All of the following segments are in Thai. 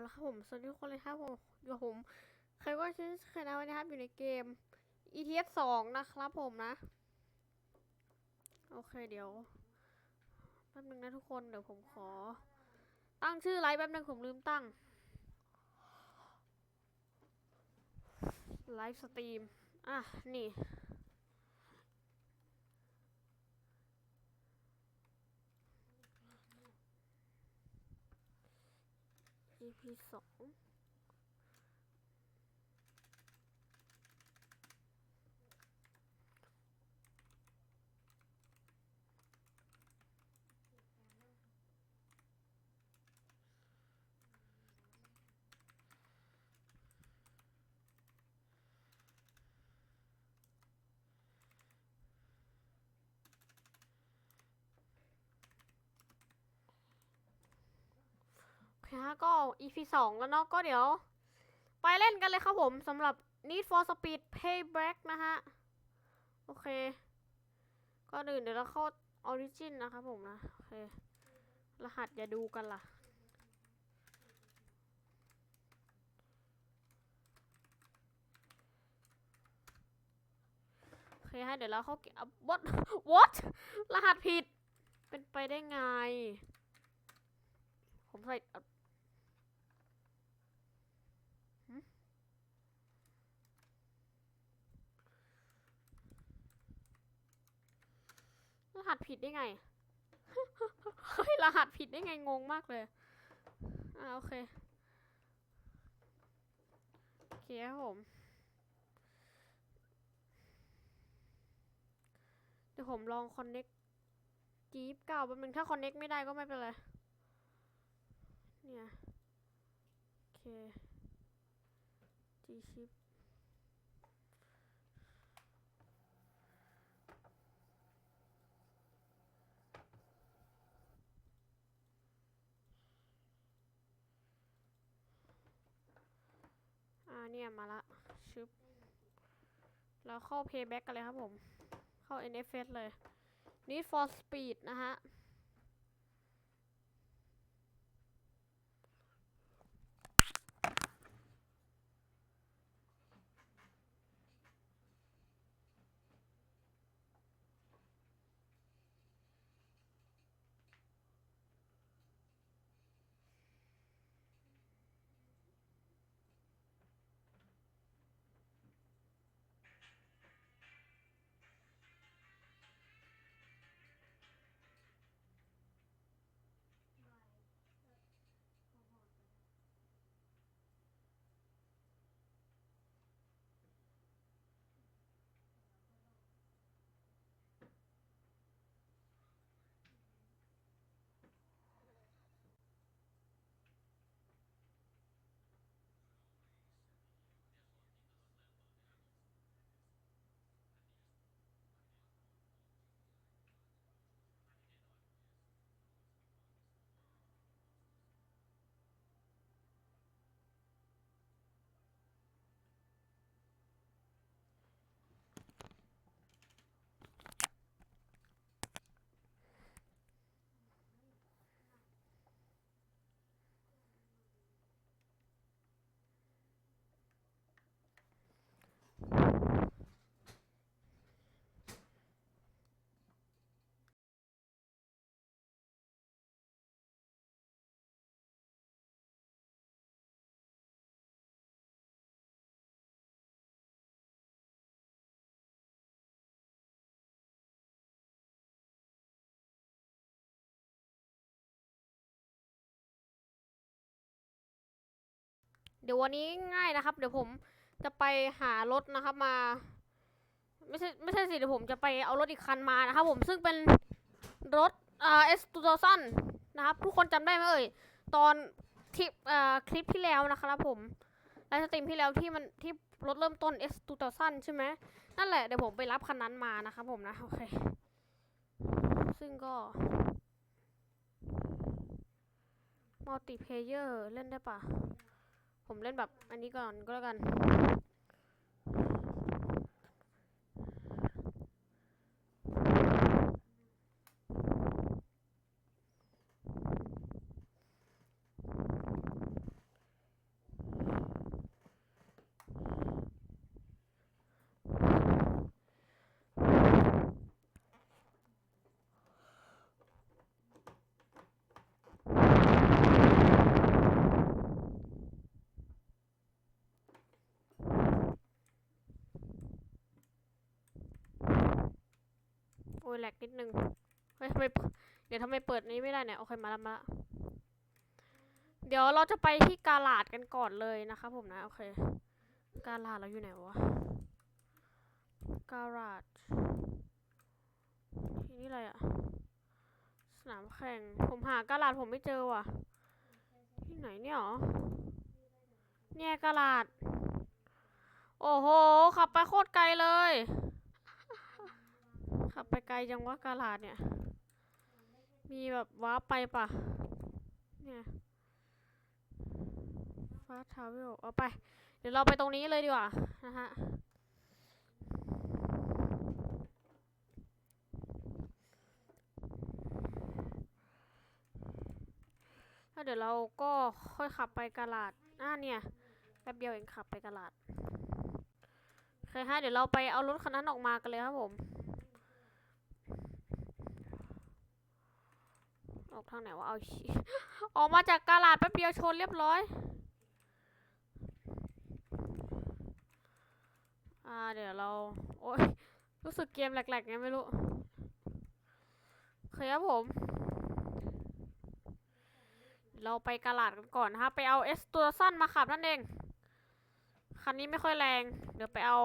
เอาละครับผมสวัสดีทุกคนเลยครับผมอยู่ผมใครก็ชื่อใครนะวันนี้ครับอยู่ในเกม ETS สองนะครับผมนะ โอเคเดี๋ยวแป๊บนึงนะทุกคนเดี๋ยวผมขอ ตั้งชื่อไลฟ์แป๊บนึงผมลืมตั้งไลฟ์สตรีมอะนี่ EP สอ เคฮะก็ EP สองแล้วเนาะก็เดี๋ยว ไปเล่นกันเลยครับผมสำหรับ Need for Speed Payback นะฮะ โอเค ก็อื่นเดี๋ยวเราเข้า Origin นะครับผมนะ โอเค รหัสอย่าดูกันล่ะ โอเคฮะ เดี๋ยวเราเข้าเกม what what รหัสผิด เป็นไปได้ไงผมใส่เอาหึ รหัสผิดได้ไง เฮ้ย รหัสผิดได้ไงงงมากเลย อ่าโอเค โอเคครับผม เดี๋ยวผมลอง connect จีบเก่าแป๊บนึงถ้า connect ไม่ได้ก็ไม่เป็นไร เนี่ย โอเค G chip อ่ เนี่ยมาละชึบแล้วเข้า payback กันเลยครับผม เข้า NFS เลย Need for Speed นะฮะ เดี๋ยววันนี้ง่ายนะครับ เดี๋ยวผมจะไปหารถนะครับมา ไม่ใช่ไม่ใช่สิเดี๋ยวผมจะไปเอารถอีกคันมานะครับ ผมซึ่งเป็นรถเอ่า S 2000นนะครับ ทุกคนจำได้ไหมเอ่ยตอนที่อ่าคลิปที่แล้วนะครับ ผมไลฟ์สตรีมที่แล้วที่มันที่รถเริ่มต้น S 2000ใช่ไหมนั่นแหละ เดี๋ยวผมไปรับคันนั้นมานะครับผมนะ โอเค ซึ่งก็มัลติเพเยอร์เล่นได้ปะ ผมเล่นแบบอันนี้ก่อนก็แล้วกัน อ้ยแหลกนิดนึง เฮ้ยทำไมเดี๋ยวทำไมเปิดนี้ไม่ได้เนี่ย โอเคมาแล้วมาละเดี๋ยวเราจะไปที่กาลาดกันก่อนเลยนะคะผมนะ โอเค กาลาดเราอยู่ไหนวะ กาลาดที่นี่อะไรอะสนามแข่ง ผมหากาลาดผมไม่เจอว่ะ ที่ไหนเนี่ยหรอ เนี่ยกาลาด โอ้โห ขับไปโคตรไกลเลย ไปไกลจังวะกาลาดเนี่ย มีแบบว้าร์ปไปปะเนี่ยฟาทาวเวลเอาไป เดี๋ยวเราไปตรงนี้เลยดีกว่านะฮะถ้าเดี๋ยวเราก็ค่อยขับไปกาลาดอ่าเนี่ยแป๊บเดียวเองขับไปกาลาดโอเคฮะเดี๋ยวเราไปเอารถคันนั้นออกมากันเลยครับผม ออ กทางไหนวะเอาชิออกมาจากกาลาดแป๊บเดียวชนเรียบร้อย อ่าเดี๋ยวเรา โอ๊ยรู้สึกเกมแหลกๆไงไม่รู้เคยครับผม เราไปกาลาดกันก่อนนะไปเอาเอสตัวสั้นมาขับนั่นเอง คันนี้ไม่ค่อยแรง เดี๋ยวไปเอา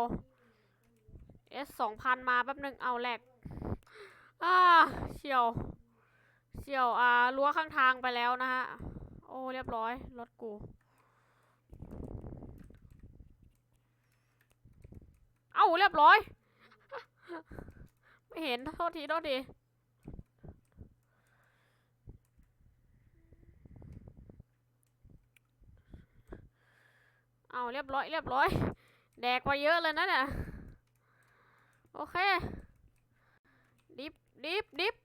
S สสองพันมาแป๊บหนึ่งเอาแหลกอ่าเฉียว เฉียวอ่ารั้วข้างทางไปแล้วนะฮะ โอ้เรียบร้อยรถกู เอ้าเรียบร้อย ไม่เห็นโทษทีโทษทีเอาเรียบร้อยเรียบร้อย แดกไปเยอะเลยนะเนี่ย โอเค ดิฟดิฟดิฟ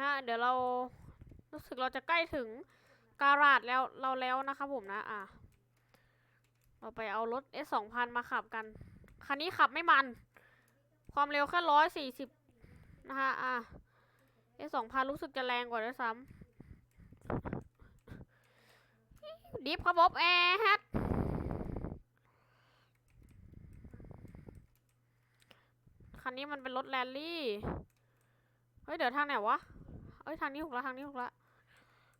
โอ เดี๋ยวเรารู้สึกเราจะใกล้ถึงการาดแล้วเราแล้วนะครับผมนะ อะ เราไปเอารถ S สองพันมาขับกัน คันนี้ขับไม่มัน ความเร็วแค่ร้อยสี่สิบนะฮะอะ S สองพันรู้สึกจะแรงกว่าด้วยซ้ำดิฟครับผมแอร์ฮัทคันนี้มันเป็นรถแรลลี่ เฮ้ย เดี๋ยวทางไหนวะ อ้ยทางนี้ถูกล้วทางนี้ถูกล้ว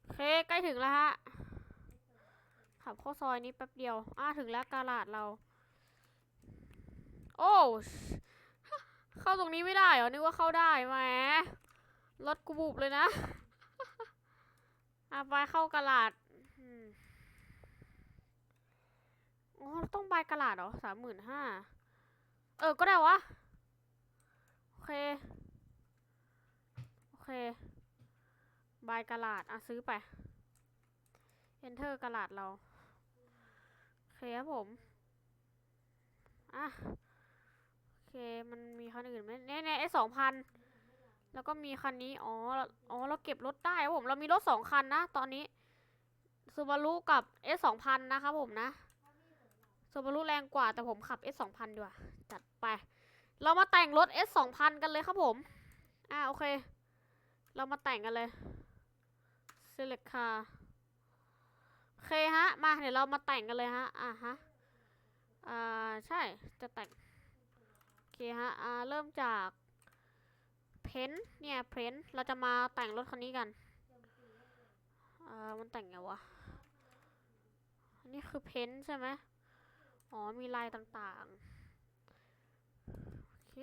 โอเคใกล้ถึงแล้วฮะ ขับเข้าซอยนี้แป๊บเดียว อ่าถึงแล้วกาลาดเรา โอ้เข้าตรงนี้ไม่ได้เหรอ นึกว่าเข้าได้แหมรถกูบุบเลยนะอะไปเข้ากระลาดอ๋อต้องใบกระลาดเหรอสามหมื่นห้า เออ ก็ได้วะ โอเค โอเค ใบกระลาดอะซื้อไป enter กระลาดเราโอเคครับผม อะ โอเค มันมีคันอื่นไหมเนี่ยเนี่ยไอ้สองพันแล้วก็มีคันนี้ อ๋อ อ๋อ เราเก็บรถได้ครับผม เรามีรถสองคันนะ ตอนนี้ซูบารุกับ S สองพันนะครับผมนะซูบารุแรงกว่าแต่ผมขับ S สองพันดีกว่า จัดไป เรามาแต่งรถ S สองพันกันเลยครับผม อ่าโอเค เรามาแต่งกันเลย select car โอเคฮะ มาเดี๋ยวเรามาแต่งกันเลยฮะ อ่าฮะ อ่า ใช่ จะแต่ง โอเคฮะ อ่า เริ่มจากเพ้นท์เนี่ยเพ้นท์เราจะมาแต่งรถคันนี้กัน เอ่อ มันแต่งไงวะอันนี้คือเพ้นท์ใช่ไหมอ๋อ มีลายต่างๆ โอเค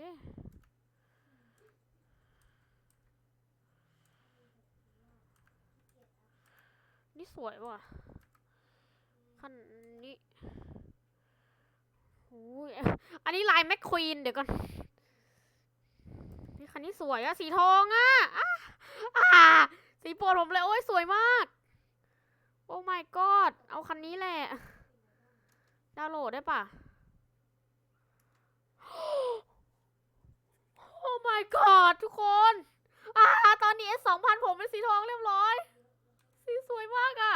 นี่สวยว่ะคันนี้โอ้ยอันนี้ลายแมคควีนเดี๋ยวก่อน นี่คันนี้สวยอะสีทองอะอ่าสีโปรดผมเลย โอ้ยสวยมาก โอ้ my god เอาคันนี้แหละ ดาวน์โหลดได้ปะโอ้ my god ทุกคน อ่า ตอนนี้ S สองพันผมเป็นสีทองเรียบร้อย สีสวยมากอะ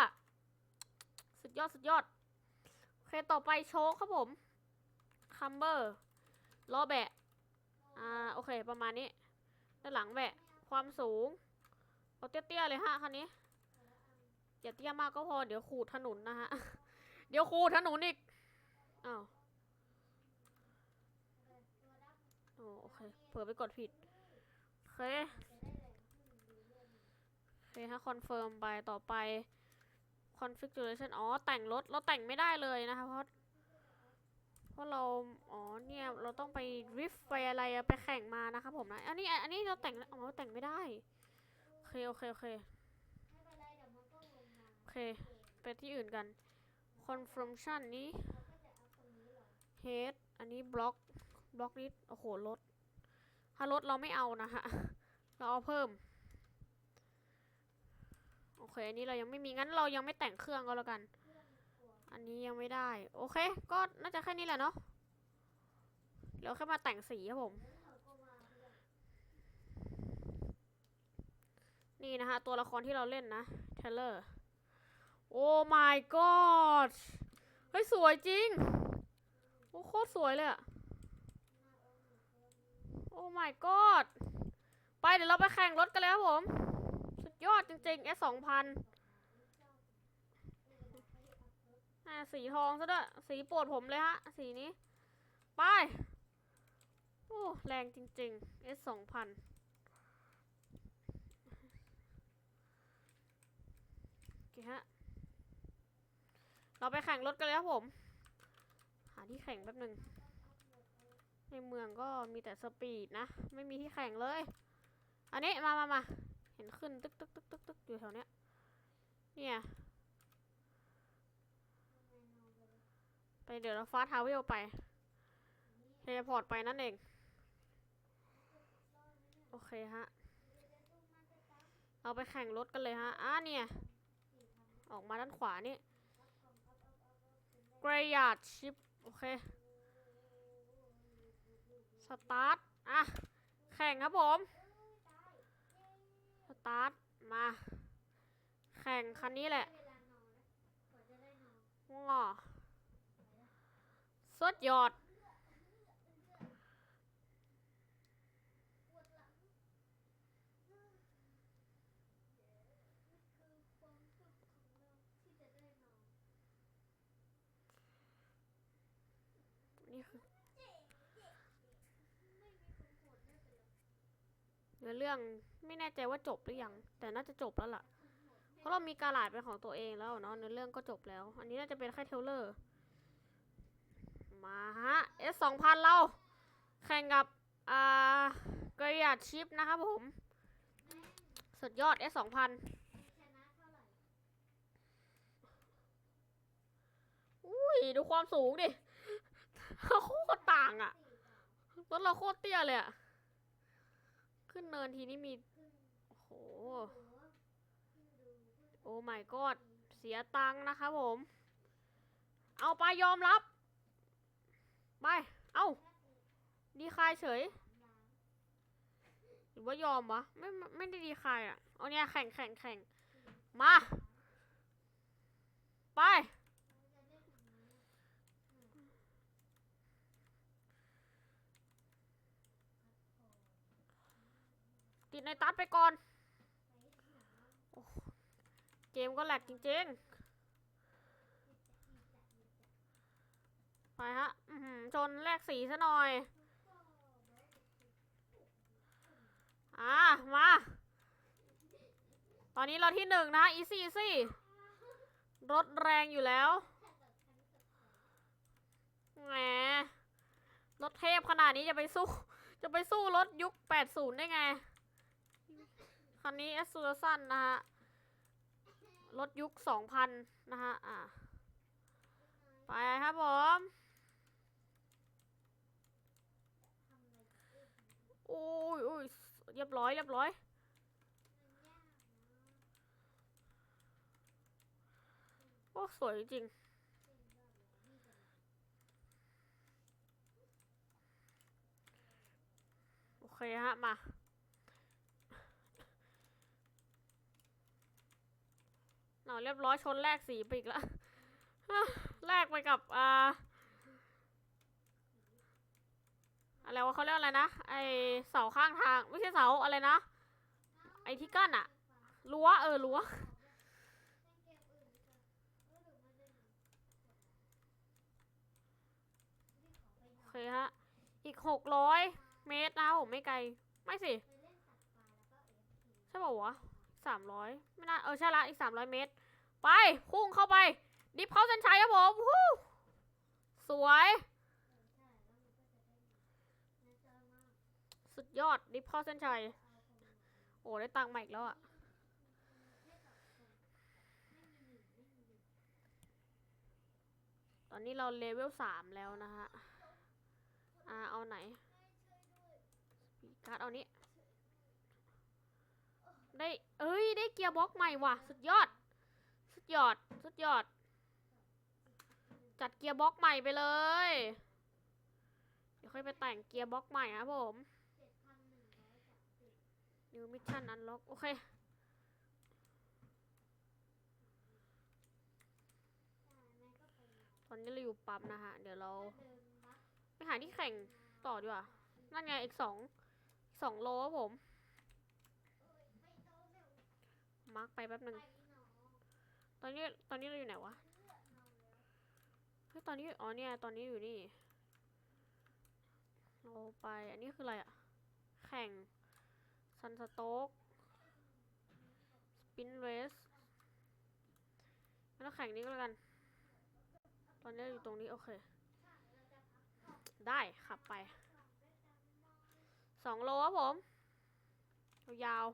สุดยอดสุดยอด โอเค ต่อไปโชคครับผม คัมเบอร์ล้อแบะ อ่า โอเค ประมาณนี้ ด้านหลังแบะ ความสูงเอาเตี้ยๆเลยฮะคันนี้ อย่าเตี้ยมากก็พอ เดี๋ยวขูดถนนนะฮะ เดี๋ยวขูดถนนอีก อ้าวโอเค เผื่อไปกดผิด โอเค เคฮะคอนเฟิร์มไปต่อไป configuration อ๋อ แต่งรถ เราแต่งไม่ได้เลยนะคะ เพราะ เพราะเรา อ๋อ เนี่ย เราต้องไปริฟไปอะไรไปแข่งมานะครับผมนะ อันนี้ อันนี้เราแต่ง อ๋อ แต่งไม่ได้ โอเค โอเค โอเค โอเค ไปที่อื่นกัน confirmation นี้ head อันนี้ block block นี้ โอ้โห รถ ถ้ารถเราไม่เอานะฮะ เราเอาเพิ่ม โอเคอันนี้เรายังไม่มีงั้นเรายังไม่แต่งเครื่องก็แล้วกัน อันนี้ยังไม่ได้ โอเค ก็น่าจะแค่นี้แหละเนาะเดี๋ยวแค่มาแต่งสีครับผม นี่นะคะตัวละครที่เราเล่นนะเทเลอร์โอ้ my god เฮ้ย สวยจริง โอ้โคตรสวยเลยอะโอ้ my god ไปเดี๋ยวเราไปแข่งรถกันเลยครับผม ยอดจริงๆ S สองพันสีทองซะด้วย สีโปรดผมเลยฮะ สีนี้ ไปโอ้แรงจริงๆ S สองพันโอเคฮะ เราไปแข่งรถกันเลยครับผม หาที่แข่งแป๊บหนึ่งในเมืองก็มีแต่สปีดนะ ไม่มีที่แข่งเลย อันนี้มามามา ห็นขึ้นตึกตึกตึกตึกตึกอยู่แถวเนี้ย เนี่ย ไปเดี๋ยวเราฟาทาวเวลไป เทเลพอร์ตไปนั่นเอง โอเคฮะ เราไปแข่งรถกันเลยฮะ อ่าเนี่ย ออกมาด้านขวานี่กรยาดชิป โอเค สตาร์ท อะ แข่งครับผม ตาร์ทมา แข่งคันนี้แหละงอสุดยอด อเรื่องไม่แน่ใจว่าจบหรือยัง แต่น่าจะจบแล้วล่ะ เพราะเรามีการหลาดเป็นของตัวเองแล้วเนาะเนื้อเรื่องก็จบแล้ว อันนี้น่าจะเป็นแค่เทลเลอร์ มาฮะ S สองพันเราแข่งกับอ่ากระยาดชิปนะครับผม สุดยอด S สองพันอุ้ยดูความสูงดิโคตรต่างอะรถเราโคตรเตี้ยเลยอะ ขึ้นเนินทีนี้มี โอ้โห โอ้ my god เสียตังค์นะคะผม เอาไปยอมรับ ไป เอาดีคายเฉย หรือว่ายอมวะ ไม่ไม่ได้ดีคายอะเอาเนี่ยแข่งแข่งแข่งมา ไป ดในตัดไปก่อนเกมก็แหลกจริงๆ ไปฮะชนแลกสีซะหน่อย อ่า มา ตอนนี้เราที่หนึ่งนะอีซี่ซี่รถแรงอยู่แล้ว แหม รถเทพขนาดนี้จะไปสู้ จะไปสู้รถยุค 80 ได้ไง คันนี้เอสซูซันนะฮะ รถยุค2000นะฮะ อ่า ไปครับผม โอ้ยโอ้ยเรียบร้อย เรียบร้อย โอ้ สวยจริงโอเคฮะ มา เอาเรียบร้อยชนแลกสีไปอีกแล้วแลกไปกับอ่าอะไรวะเขาเรียกอะไรนะไอเสาข้างทาง ไม่ใช่เสาอะไรนะ ไอที่กั้นอะรั้วเออรั้วโอเคฮะ อีกหกร้อยเมตรนะผมไม่ไกล ไม่สิ ใช่ป่าวะสามร้อยไม่น่า เออ ใช่ละ อีกสามร้อยเมตร ไปพุ่งเข้าไป ดิฟเข้าเส้นชัยครับผมวู้สวย สุดยอดดิฟเข้าเส้นชัย โอ้ได้ตังค์ใหม่อีกแล้วอะตอนนี้เราเลเวลสามแล้วนะฮะ อ่า เอาไหนปีการ์ดเอานี้ ได้ เอ้ย ได้เกียร์บล็อกใหม่ว่ะ สุดยอด สุดยอด สุดยอด จัดเกียร์บล็อกใหม่ไปเลย เดี๋ยวค่อยไปแต่งเกียร์บล็อกใหม่ครับผม New Mission Unlock โอเคตอนนี้เราอยู่ปั๊มนะฮะ เดี๋ยวเราไปหาที่แข่งต่อดีกว่า นั่นไงอีกสองสองโลครับผม มาร์กไปแป๊บหนึ่ง ตอนนี้ตอนนี้เราอยู่ไหนวะเฮ้ยตอนนี้อ๋อเนี่ยตอนนี้อยู่นี่เราไปอันนี้คืออะไรอะแข่งซันสโต๊กสปินเรสงั้นเราแข่งนี้ก็แล้วกัน ตอนนี้อยู่ตรงนี้โอเค ได้ขับไปสองโลครับผม ยาว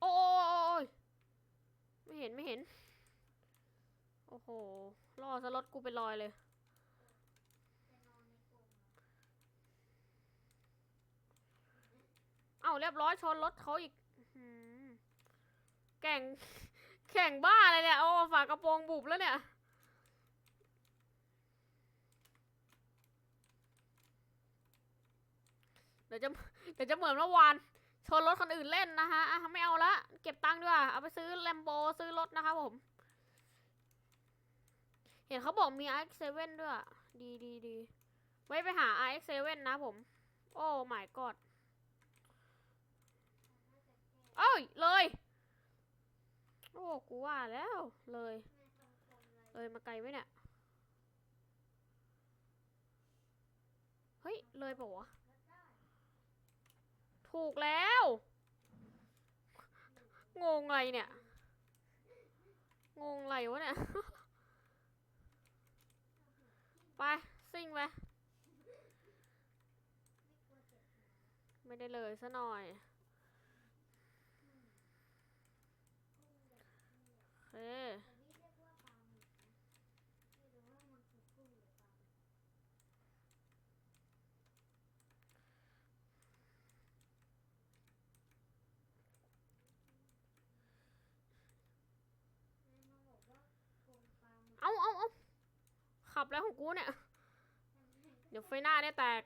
โอ้ยไม่เห็นไม่เห็น โอ้โหล่อซะรถกูเป็นรอยเลยเอ้าเรียบร้อยชนรถเขาอีกแข่ง แข่งบ้าอะไรเนี่ยโอ้ฝากระโปรงบุบแล้วเนี่ย เดี๋ยวจะ เดี๋ยวจะเหมือนเมื่อวาน ชนรถคนอื่นเล่นนะฮะอะไม่เอาละเก็บตังค์ดีกว่าเอาไปซื้อแลมโบซื้อรถนะคะผม เห็นเขาบอกมี RX7 ด้วย ดีดีดีไว้ไปหา RX7 นะผม โอ้ my god เอ้ย เลย โอ้กูว่าแล้วเลย เลยมาไกลไหมเนี่ย เฮ้ย เลยปล่าวะ ถูกแล้ว งงอะไรเนี่ย งงอะไรวะเนี่ย ไป ซิ่งไป ไม่ได้เลยซะหน่อยโอเค เอาเอาเอา ขับแล้วของกูเนี่ย เดี๋ยวไฟหน้าได้แตก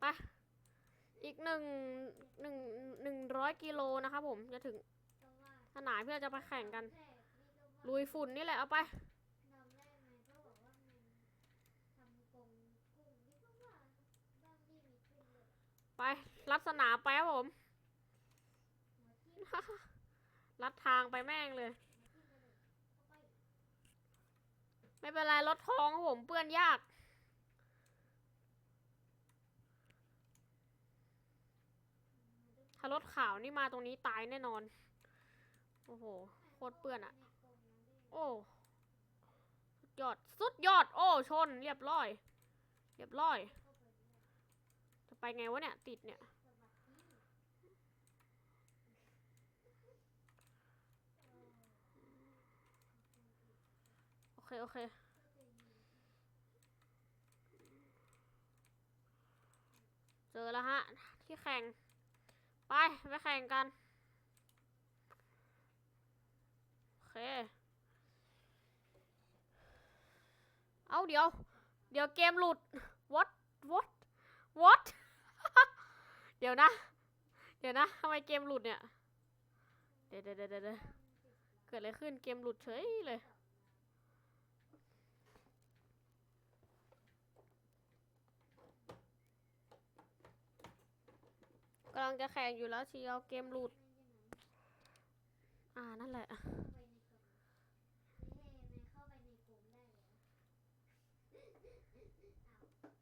ไป อีกหนึ่งหนึ่งหนึ่งร้อยกิโลนะครับผม จะถึงสนามเพื่อจะไปแข่งกัน ลุยฝุ่นนี่แหละเอาไปไปลัดสนามไปครับผมลัดทางไปแม่งเลย ไม่ เป็นไรรถทองผมเปื้อนยาก ถ้ารถขาวนี่มาตรงนี้ตายแน่นอน โอ้โหโคตรเปื้อนอะโอ้สุดยอดสุดยอด โอ้ชน เรียบร้อย เรียบร้อย จะไปไงวะเนี่ย ติดเนี่ย เคโอเคเจอแล้วฮะ ที่แข่ง ไปไปแข่งกันโอเค เอาเดี๋ยว เดี๋ยวเกมหลุด what what what เดี๋ยวนะ เดี๋ยวนะทำไมเกมหลุดเนี่ย เดี๋ยวเดี๋ยวเดี๋ยวเดเกิดอะไรขึ้นเกมหลุดเฉยเลย กำลังจะแข่งอยู่แล้วเชียวเกมหลุด อ่านั่นแหละ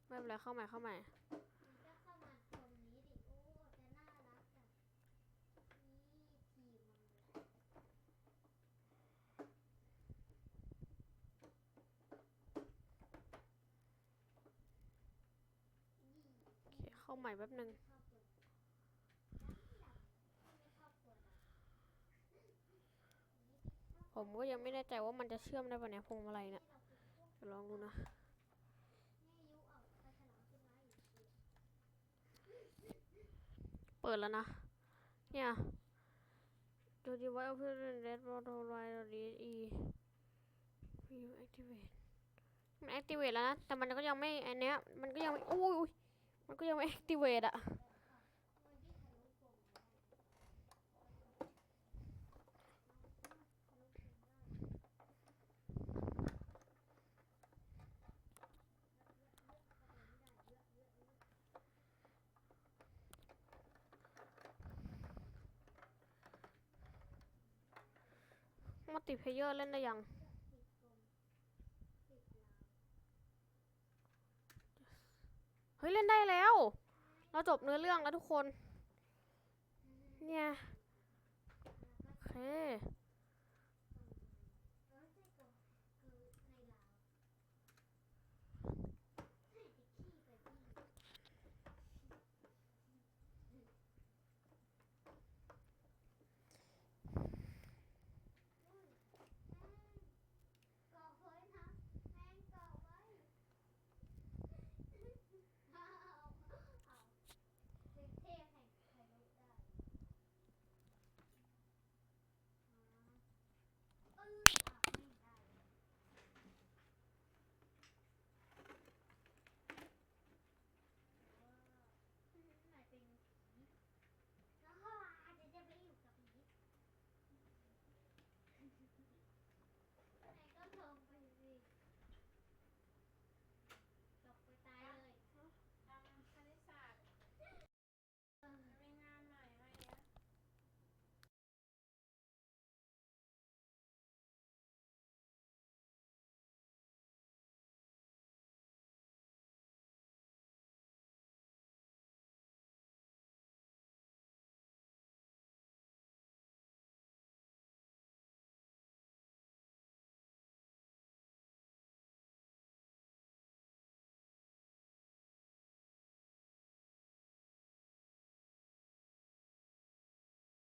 ไม่เป็นไรเข้าใหม่เข้าใหม่เข้าใหมาตรงนี้ดิโอ้ จะน่ารักอะนี่ทีมมันเลย โอเคเข้าใหม่แป๊บนึง ชอบกดไม่ชอบกดอะ ผมก็ยังไม่แน่ใจว่ามันจะเชื่อมได้ปะเนี่ยพวงมาลัยเนี่ยเดี๋ยวลองดูนะเปิดแล้วนะ เนี่ยดูดีไว้เอาเพื่อนเรดบอลโทรไลน์ดีอีวิวแอคทีเวตมันแอคทีเวตแล้วนะ แต่มันก็ยังไม่อันเนี้ยมันก็ยังไม่อุ้ยอุ้ยมันก็ยังไม่แอคทีเวตอะ มันยิ่งทะลุกลมได้ มัล ติเพเยอร์เล่นได้ยังเฮ้ย เล่นได้แล้ว เราจบเนื้อเรื่องแล้วทุกคน เนี่ยโอเค